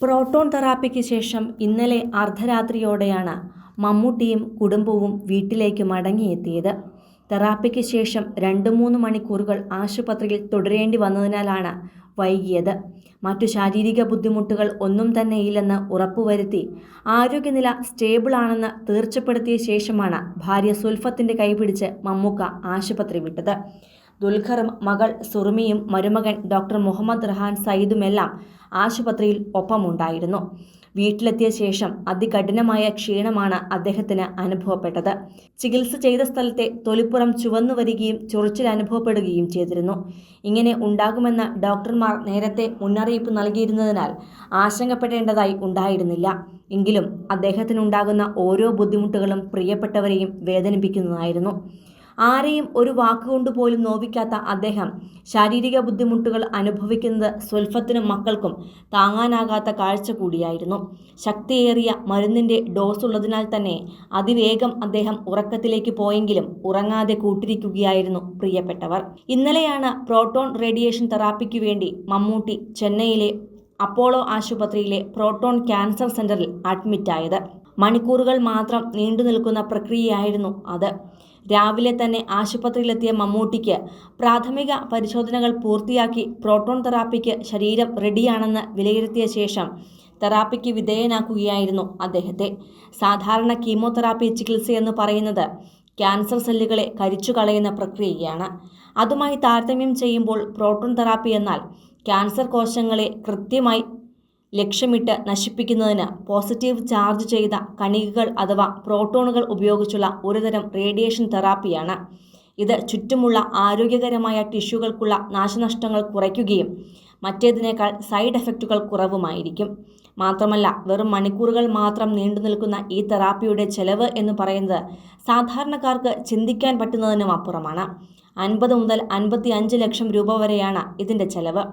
Proton തെറാപ്പിക്ക് ശേഷം ഇന്നലെ അർദ്ധരാത്രിയോടെയാണ് മമ്മൂട്ടിയും കുടുംബവും വീട്ടിലേക്ക് മടങ്ങിയെത്തിയത്. തെറാപ്പിക്ക് ശേഷം രണ്ട് മൂന്ന് മണിക്കൂറുകൾ ആശുപത്രിയിൽ തുടരേണ്ടി വന്നതിനാലാണ് വൈകിയത്. മറ്റു ശാരീരിക ബുദ്ധിമുട്ടുകൾ ഒന്നും തന്നെ ഇല്ലെന്ന് ഉറപ്പുവരുത്തി ആരോഗ്യനില സ്റ്റേബിളാണെന്ന് തീർച്ചപ്പെടുത്തിയ ശേഷമാണ് ഭാര്യ സുൽഫത്തിന്റെ കൈപിടിച്ച് മമ്മൂക്ക ആശുപത്രി വിട്ടത്. ദുൽഖറും മകൾ സുറുമിയും മരുമകൻ ഡോക്ടർ മുഹമ്മദ് റഹാൻ സയ്യിദുമെല്ലാം ആശുപത്രിയിൽ ഒപ്പമുണ്ടായിരുന്നു. വീട്ടിലെത്തിയ ശേഷം അതികഠിനമായ ക്ഷീണമാണ് അദ്ദേഹത്തിന് അനുഭവപ്പെട്ടത്. ചികിത്സ ചെയ്ത സ്ഥലത്തെ തൊലിപ്പുറം ചുവന്നു വരികയും ചൊറിച്ചിൽ അനുഭവപ്പെടുകയും ചെയ്തിരുന്നു. ഇങ്ങനെ ഉണ്ടാകുമെന്ന് ഡോക്ടർമാർ നേരത്തെ മുന്നറിയിപ്പ് നൽകിയിരുന്നതിനാൽ ആശങ്കപ്പെടേണ്ടതായി ഉണ്ടായിരുന്നില്ല. എങ്കിലും അദ്ദേഹത്തിനുണ്ടാകുന്ന ഓരോ ബുദ്ധിമുട്ടുകളും പ്രിയപ്പെട്ടവരെയും വേദനിപ്പിക്കുന്നതായിരുന്നു. ആരെയും ഒരു വാക്കുകൊണ്ട് പോലും നോവിക്കാത്ത അദ്ദേഹം. ശാരീരിക ബുദ്ധിമുട്ടുകൾ അനുഭവിക്കുന്നത് സ്വൽഫത്തിനും മക്കൾക്കും താങ്ങാനാകാത്ത കാഴ്ച കൂടിയായിരുന്നു. ശക്തിയേറിയ മരുന്നിന്റെ ഡോസ് ഉള്ളതിനാൽ തന്നെ അതിവേഗം അദ്ദേഹം ഉറക്കത്തിലേക്ക് പോയെങ്കിലും ഉറങ്ങാതെ കൂട്ടിരിക്കുകയായിരുന്നു പ്രിയപ്പെട്ടവർ. ഇന്നലെയാണ് പ്രോട്ടോൺ റേഡിയേഷൻ തെറാപ്പിക്ക് വേണ്ടി മമ്മൂട്ടി ചെന്നൈയിലെ അപ്പോളോ ആശുപത്രിയിലെ പ്രോട്ടോൺ ക്യാൻസർ സെന്ററിൽ അഡ്മിറ്റായത്. മണിക്കൂറുകൾ മാത്രം നീണ്ടു നിൽക്കുന്ന പ്രക്രിയയായിരുന്നു അത്. രാവിലെ തന്നെ ആശുപത്രിയിലെത്തിയ മമ്മൂട്ടിക്ക് പ്രാഥമിക പരിശോധനകൾ പൂർത്തിയാക്കി പ്രോട്ടോൺ തെറാപ്പിക്ക് ശരീരം റെഡിയാണെന്ന് വിലയിരുത്തിയ ശേഷം തെറാപ്പിക്ക് വിധേയനാക്കുകയായിരുന്നു അദ്ദേഹത്തെ. സാധാരണ കീമോതെറാപ്പി ചികിത്സയെന്ന് പറയുന്നത് ക്യാൻസർ സെല്ലുകളെ കരിച്ചു കളയുന്ന പ്രക്രിയയാണ്. അതുമായി താരതമ്യം ചെയ്യുമ്പോൾ പ്രോട്ടോൺ തെറാപ്പി എന്നാൽ ക്യാൻസർ കോശങ്ങളെ കൃത്യമായി ലക്ഷ്യമിട്ട് നശിപ്പിക്കുന്നതിന് പോസിറ്റീവ് ചാർജ് ചെയ്ത കണികകൾ അഥവാ പ്രോട്ടോണുകൾ ഉപയോഗിച്ചുള്ള ഒരുതരം റേഡിയേഷൻ തെറാപ്പിയാണ്. ഇത് ചുറ്റുമുള്ള ആരോഗ്യകരമായ ടിഷ്യൂകൾക്കുള്ള നാശനഷ്ടങ്ങൾ കുറയ്ക്കുകയും മറ്റേതിനേക്കാൾ സൈഡ് എഫക്റ്റുകൾ കുറവുമായിരിക്കും. മാത്രമല്ല വെറും മണിക്കൂറുകൾ മാത്രം നീണ്ടു നിൽക്കുന്ന ഈ തെറാപ്പിയുടെ ചെലവ് എന്ന് പറയുന്നത് സാധാരണക്കാർക്ക് ചിന്തിക്കാൻ പറ്റുന്നതിനും അപ്പുറമാണ്. അൻപത് മുതൽ അൻപത്തി അഞ്ച് ലക്ഷം രൂപ വരെയാണ് ഇതിന്റെ ചെലവ്.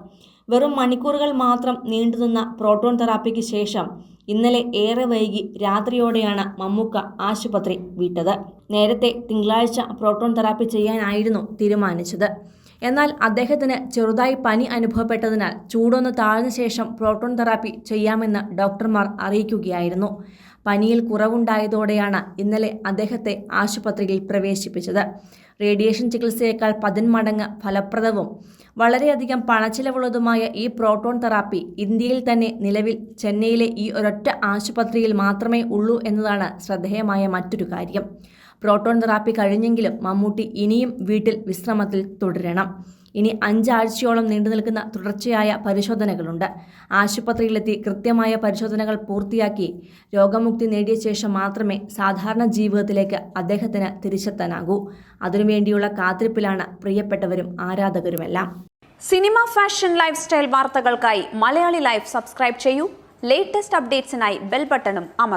വെറും മണിക്കൂറുകൾ മാത്രം നീണ്ടുനിന്ന പ്രോട്ടോൺ തെറാപ്പിക്ക് ശേഷം ഇന്നലെ ഏറെ വൈകി രാത്രിയോടെയാണ് മമ്മൂക്ക ആശുപത്രി വിട്ടത്. നേരത്തെ തിങ്കളാഴ്ച പ്രോട്ടോൺ തെറാപ്പി ചെയ്യാനായിരുന്നു തീരുമാനിച്ചത്. എന്നാൽ അദ്ദേഹത്തിന് ചെറുതായി പനി അനുഭവപ്പെട്ടതിനാൽ ചൂടൊന്ന് താഴ്ന്ന ശേഷം പ്രോട്ടോൺ തെറാപ്പി ചെയ്യാമെന്ന് ഡോക്ടർമാർ അറിയിക്കുകയായിരുന്നു. പനിയിൽ കുറവുണ്ടായതോടെയാണ് ഇന്നലെ അദ്ദേഹത്തെ ആശുപത്രിയിൽ പ്രവേശിപ്പിച്ചത്. റേഡിയേഷൻ ചികിത്സയേക്കാൾ പതിന്മടങ്ങ് ഫലപ്രദവും വളരെയധികം പണച്ചിലവുള്ളതുമായ ഈ പ്രോട്ടോൺ തെറാപ്പി ഇന്ത്യയിൽ തന്നെ നിലവിൽ ചെന്നൈയിലെ ഈ ഒരൊറ്റ ആശുപത്രിയിൽ മാത്രമേ ഉള്ളൂ എന്നതാണ് ശ്രദ്ധേയമായ മറ്റൊരു കാര്യം. പ്രോട്ടോൺ തെറാപ്പി കഴിഞ്ഞെങ്കിലും മമ്മൂട്ടി ഇനിയും വീട്ടിൽ വിശ്രമത്തിൽ തുടരണം. ഇനി അഞ്ചാഴ്ചയോളം നീണ്ടു നിൽക്കുന്ന തുടർച്ചയായ പരിശോധനകളുണ്ട്. ആശുപത്രിയിലെത്തി കൃത്യമായ പരിശോധനകൾ പൂർത്തിയാക്കി രോഗമുക്തി നേടിയ ശേഷം മാത്രമേ സാധാരണ ജീവിതത്തിലേക്ക് അദ്ദേഹത്തിന് തിരിച്ചെത്താനാകൂ. അതിനുവേണ്ടിയുള്ള കാത്തിരിപ്പിലാണ് പ്രിയപ്പെട്ടവരും ആരാധകരുമെല്ലാം. സിനിമ ഫാഷൻ ലൈഫ് സ്റ്റൈൽ വാർത്തകൾക്കായി മലയാളി ലൈഫ് സബ്സ്ക്രൈബ് ചെയ്യൂ. ലേറ്റസ്റ്റ് അപ്ഡേറ്റ്സിനായി ബെൽ ബട്ടണും അമർ